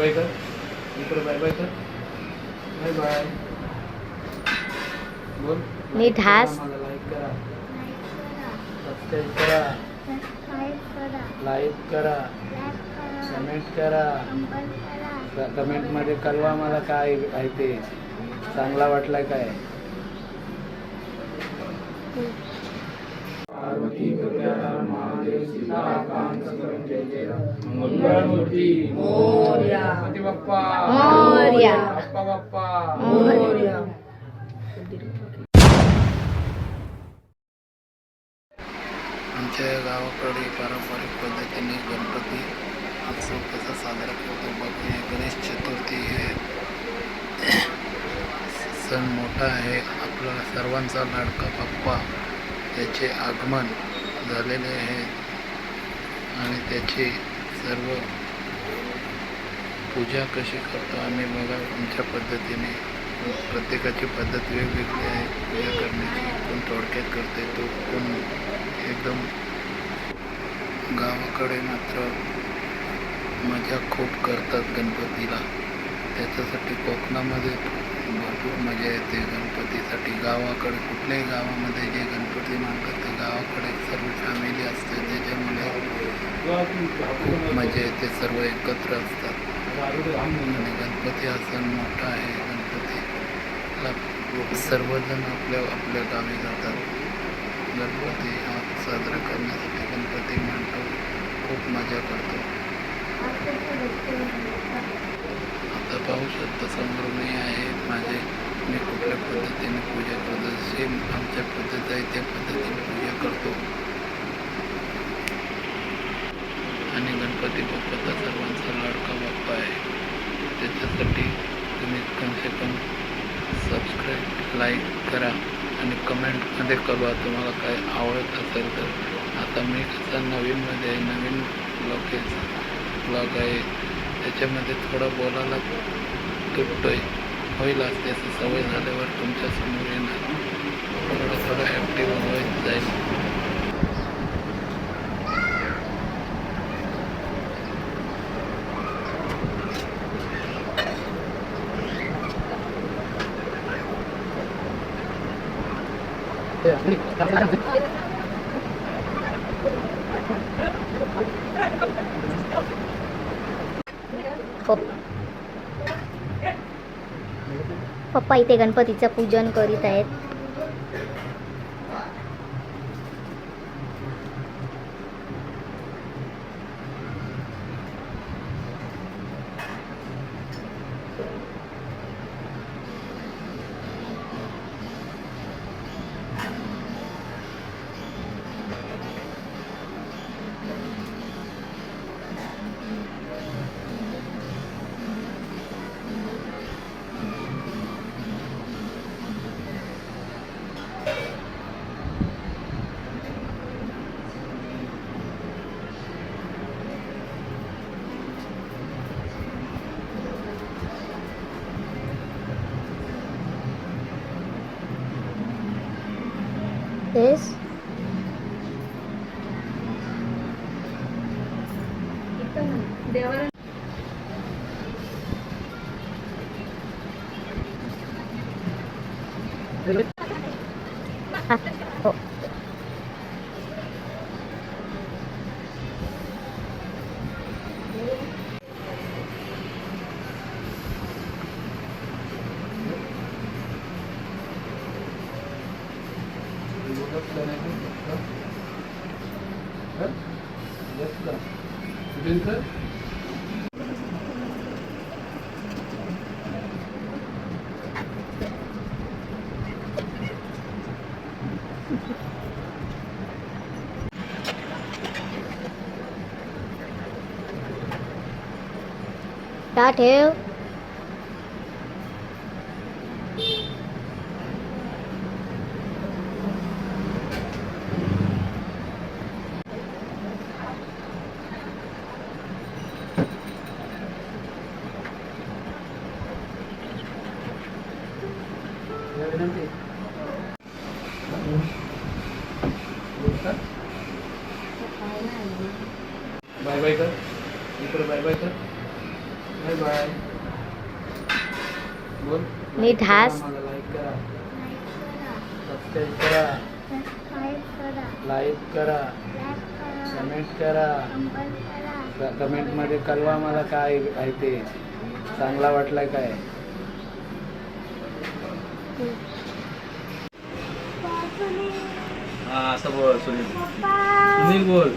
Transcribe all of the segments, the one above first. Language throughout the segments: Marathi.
बाय कर इकडे बाय बाय कर बाय बाय बोल नीट हास. लाईक करा. सबस्क्राईब करा. लाईक करा. कमेंट करा. कमेंटमध्ये कळवा मला काय आहे ते. चांगला वाटलाय काय? आमच्या गावाकडे पारंपरिक पद्धतीने गणपती उत्सव कसा साजरा करतो बघूया गणेश चतुर्थी हे सण मोठा आहे आपला सर्वांचा लाडका बाप्पा त्याचे आगमन झालेले आहे आणि त्याची सर्व पूजा कशी करतो आम्ही बघा आमच्या पद्धतीने. प्रत्येकाची पद्धत वेगवेगळी आहे. पूजा करण्याची कोण थोडक्यात करते तो कोण एकदम गावाकडे मात्र मजा खूप करतात गणपतीला. त्याच्यासाठी कोकणामध्ये भरपूर मजा येते गणपतीसाठी. गावाकडे कुठल्याही गावामध्ये जे गणपती मानतात ते गावाकडे सर्व फॅमिली असते. म्हणजे खूप मजा येते सर्व एकत्र असतात. आणि गणपती हा सण मोठा आहे. गणपतीला सर्वजण आपल्या आपल्या गावी जातात. गणपती हा साजरा करण्यासाठी गणपती मांडतो. खूप मजा करतो. आता पाहू शकता समोर मी आहे. माझे मी कुठल्या पद्धतीने पूजा करतो? सेम आमच्या पद्धत आहे त्या पद्धतीने पूजा करतो. आणि गणपती बाप्पाचा सर्वांचा लाडका बाप्पा आहे. त्याच्यासाठी तुम्ही कमसे कम सबस्क्राईब लाईक करा आणि कमेंटमध्ये कळवा तुम्हाला काय आवडत असेल तर. आता मी कसा नवीनमध्ये आहे नवीन ब्लॉग ब्लॉग आहे. त्याच्यामध्ये थोडं बोलायला तुटतोय. होईल असते त्याची सवय झाल्यावर तुमच्यासमोर येणार. थोडं थोडं ॲक्टिव्ह होत जाईल. पप्पा इथे गणपतीचं पूजन करीत आहेत. हा, का ठेव विनंती बाय बाय कर इकडे बाय बाय कर बाय बाय बोल लाईक करा करा लाईक करा कमेंट करा कमेंटमध्ये कळवा मला काय आहे ते चांगला वाटलाय काय हा असं बोल सुनील. सुनील बोल.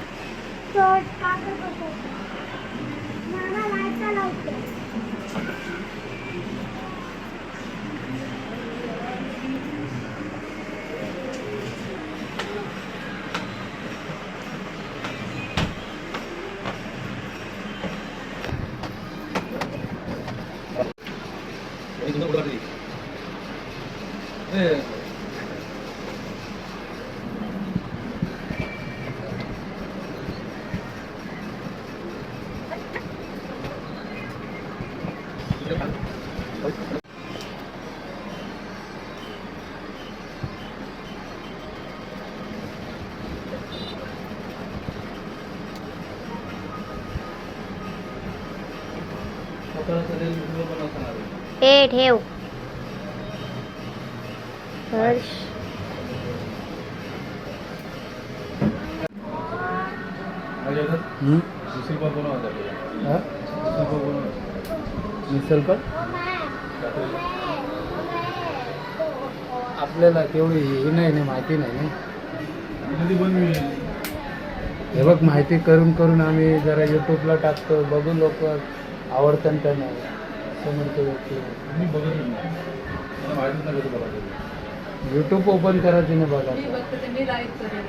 ठेव. हर्ष. आपल्याला. दुसरी तेवढी हे नाही ना माहिती नाही ना. हे बघ माहिती करून करून आम्ही जरा यूट्यूबला टाकतो बघू लोक आवडतं का नाही समोरचे व्यक्ती मी बघत नाही. मला माहितीच नाही कसं बघायचं. यूट्यूब ओपन करायची ना बघा. मी करेन.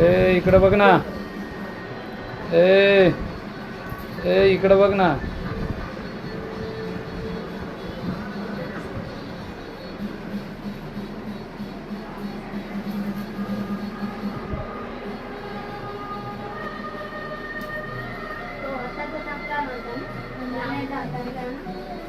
ए इकडं बघ ना. ए ए इकडं बघ ना. 啊，等等。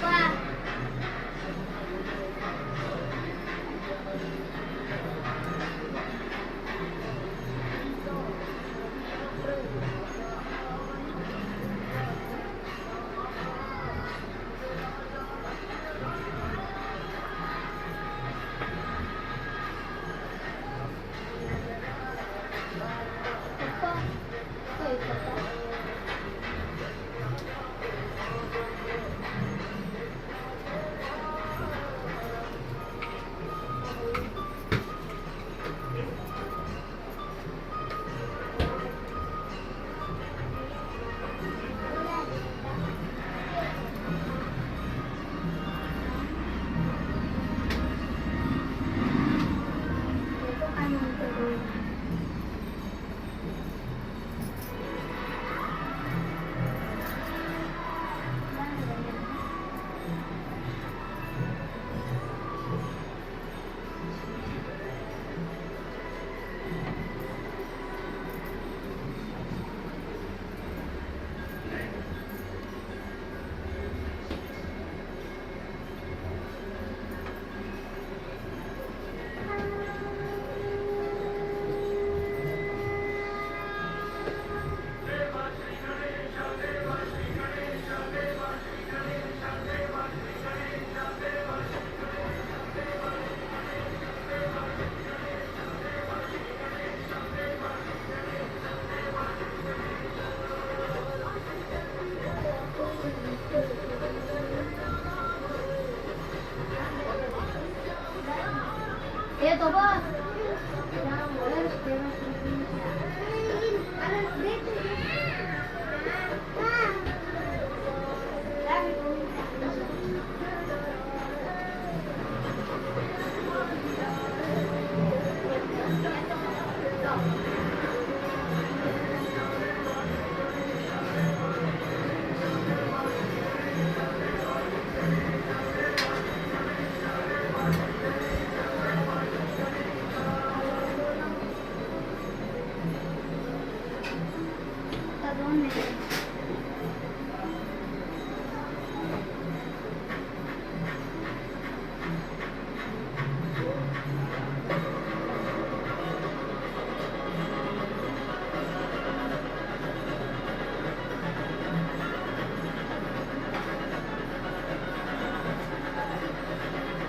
Bye.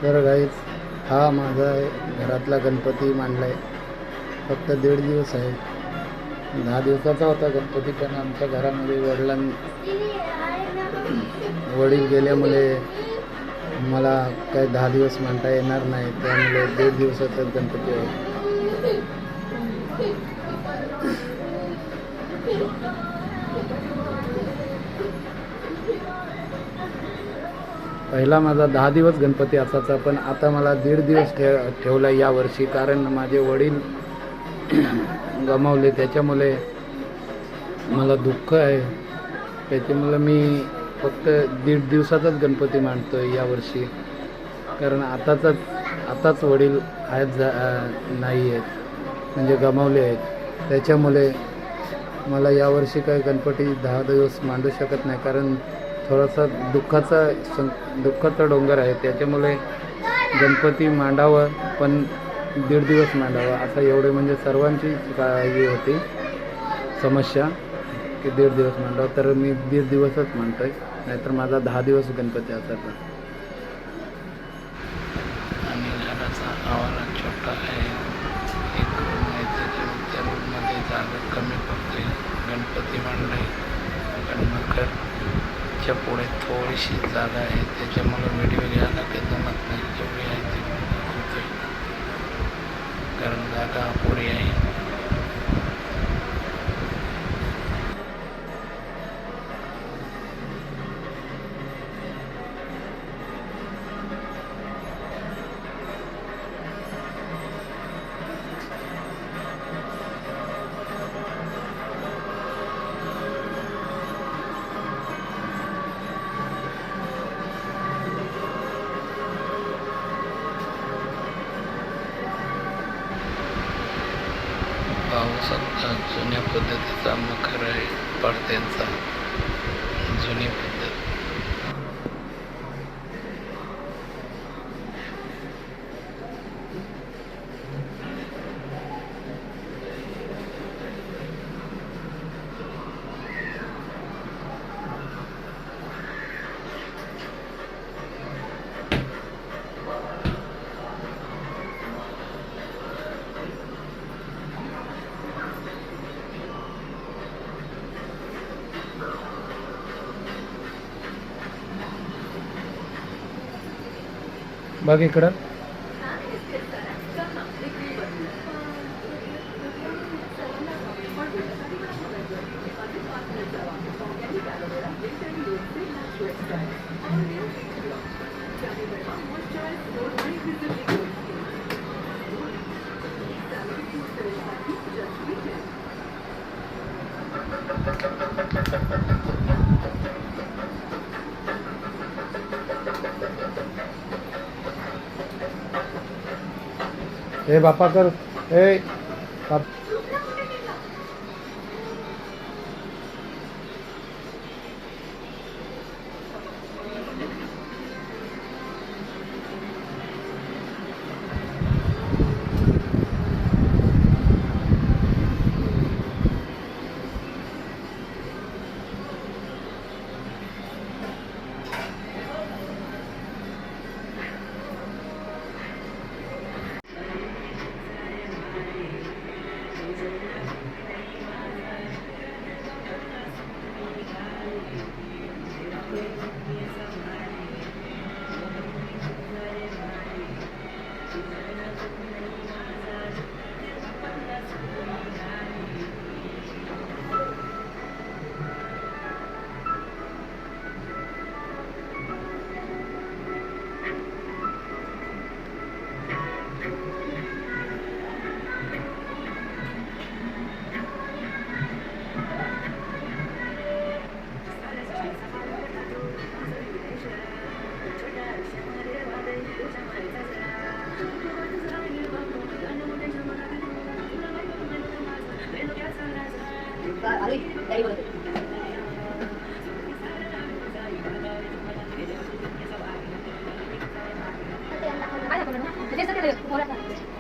तर गाईज हा माझा घरातला गणपती मांडला आहे फक्त दीड दिवस आहे. दहा दिवसाचा होता गणपती पण आमच्या घरामध्ये वडिलां वडील गेल्यामुळे मला काही दहा दिवस मांडता येणार नाही. त्यामुळे दीड दिवसाचाच गणपती आहे. पहिला माझा दहा दिवस गणपती असायचा पण आता मला दीड दिवस ठे ठेवला यावर्षी कारण माझे वडील गमावले. त्याच्यामुळे मला दुःख आहे. त्याच्यामुळे मी फक्त दीड दिवसाचाच गणपती मांडतो आहे यावर्षी कारण आताच आताच वडील आहेत जा नाही आहेत. म्हणजे गमावले आहेत. त्याच्यामुळे मला यावर्षी काही गणपती दहा दिवस मांडू शकत नाही. कारण थोडासा दुःखाचा सं दुःखाचा डोंगर आहे. त्याच्यामुळे गणपती मांडावं पण दीड दिवस मांडावा असं एवढे म्हणजे सर्वांची ही होती समस्या की दीड दिवस मांडावं. तर मी दीड दिवसच मांडतो आहे नाहीतर माझा दहा दिवस गणपती असायचा. that बघ इकडं? हे बापा कर. Thank you. 对不起，对不起，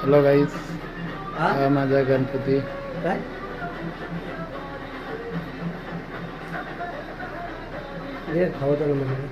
हॅलो गाईज हा? माझा गणपती. काय? खावतो म्हणजे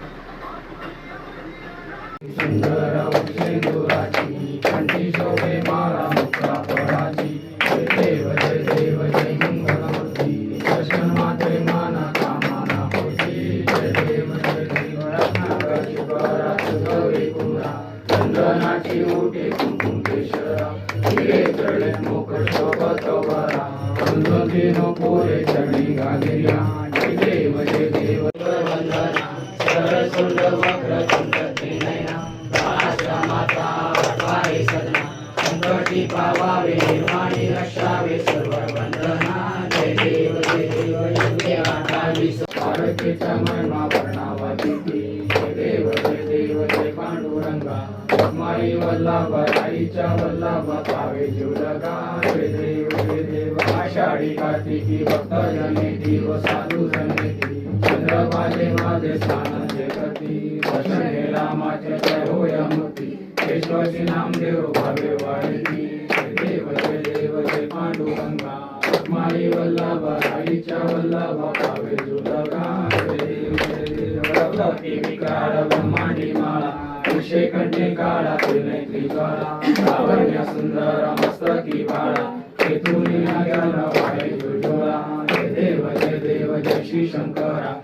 देव भगवती विकार ब्रह्मांडी माळा विषय कंठे काळा त्रिनेत्री ज्वाला लावण्य सुंदर मस्तकी बाळा केतुनी नाग्याला वाळे जुजोळा जय देव जय देव जय श्री शंकरा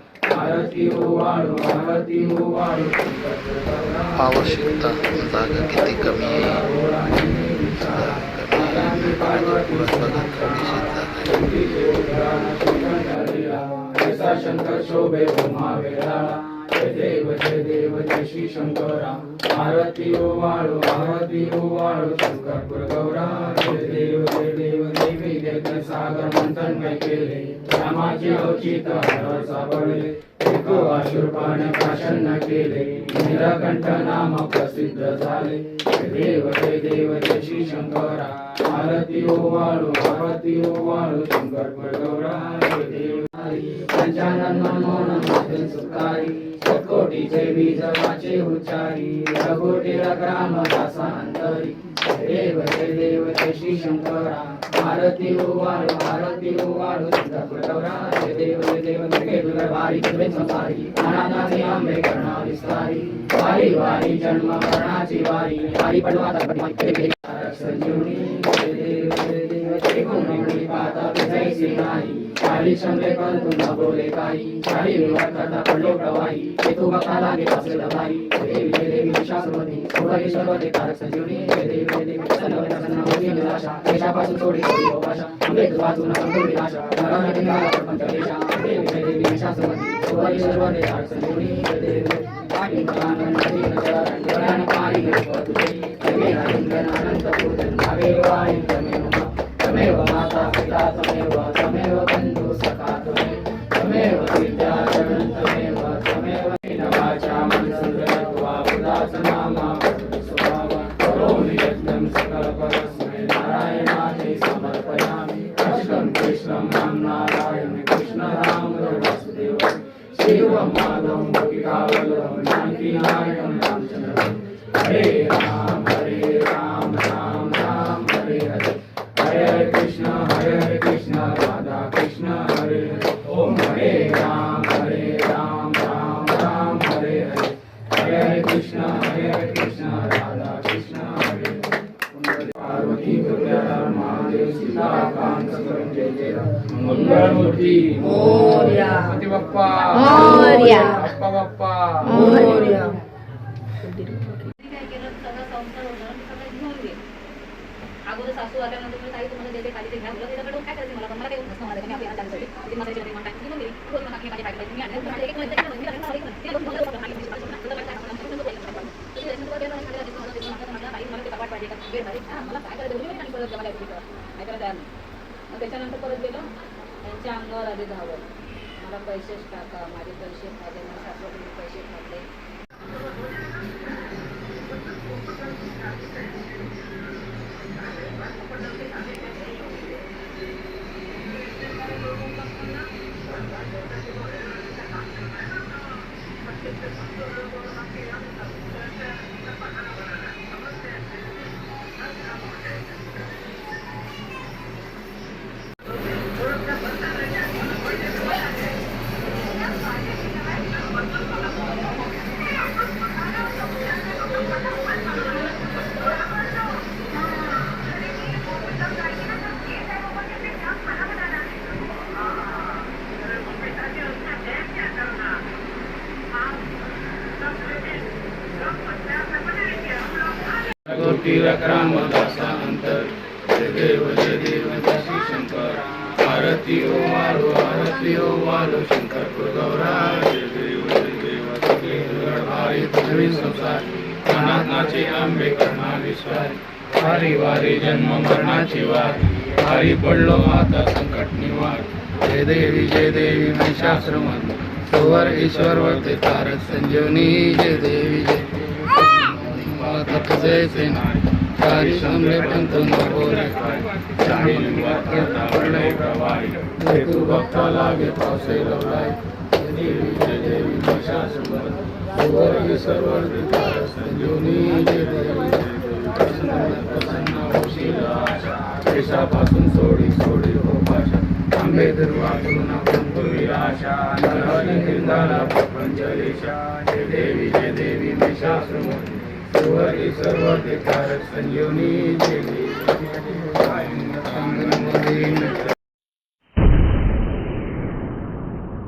आवश्यकता जागा किती कमी आहे कमी आहे पुढं बघा थोडीशी जागा आहे. शंकर शोभे उमा वेळाला जय देव जय देव जय श्री शंकरा आरती ओ हो, ओवाळू आरती ओ हो, ओवाळू शंकरपुर गौरा। जय देव जय देव देवी देव सागर मंथन मै केले। रामाचे औचित हर सापडले एक अशुरपाने प्रसन्न केले। निरकंठ नाम प्रसिद्ध झाले। देव जय देव जय श्री शंकरा आरती ओ हो, ओवाळू आरती ओ ओवाळू शंकरपुर गौरा। जय देव पंचानन नमो नमस्ते सुखारी कोटीचे बीज वाचे उच्चारी रघोटी ग्राम दासांतरी देव जय देव जय श्री शंकरा भारती ओवाळू भारती ओवाळू शंकरपुर जय देव जय देव दुर्गे दुर्वारी तुझे संसारी अनाथाची आंबे करणा विस्तारी वारी वारी जन्म मरणाची वारी वारी पडवा संजीवनी जय देव जय देव जय गुणी पाता जैसी नाही चाली शंभे तुला बोले काही चाली विवाद करता पडलो प्रवाही ते तू बघता लागे असेल भाई देवी देवी शास्त्रवती सोडली सर्व ते कारक संजीवनी देवी देवी प्रसन्न होती निराशा. देशापासून सोडी सोडी भाषा अमृत वाचून अंकुरी आशा नगाने दिनाला पण देशा देवी देवी शास्त्रवती सोडली सर्व ते कारक संजीवनी देवी पाठी प्राणन नदीन चरण गगन पारी तुझे. तमेव इंद्रन अनंत पूजन भावे वाणी तमेव तमेव माता पिता तमेव हरे राम। त्याच्यानंतर परत गेलो त्यांच्या अंगावर आधी धावत मला पैसेच टाका माझे पैसे खाल्ले मला सासऱ्याकडे पैसे Thank you. Gracias. आश्रम. सुवर ईश्वर वरते तारक. संजीवनी जय देवी जय. तप जय सेना. चारी समले पंत न बोले. काय चारी लिंगात प्रवाही जय तू भक्ता लागे पावसे लवलाय देवी जय देवी महिषासुर सुवर ईश्वर विकार संजीवनी जय देवी प्रसन्न प्रसन्न होशील आशा देशापासून सोडी सोडी हो पाशा. आंबे दुर्वातून आपण पूर्वी आशा नरहरी हिंदाला प्रपंचलेशा जय देवी जय देवी महिषासुर सुवरी सर्व कारक संजीवनी देवी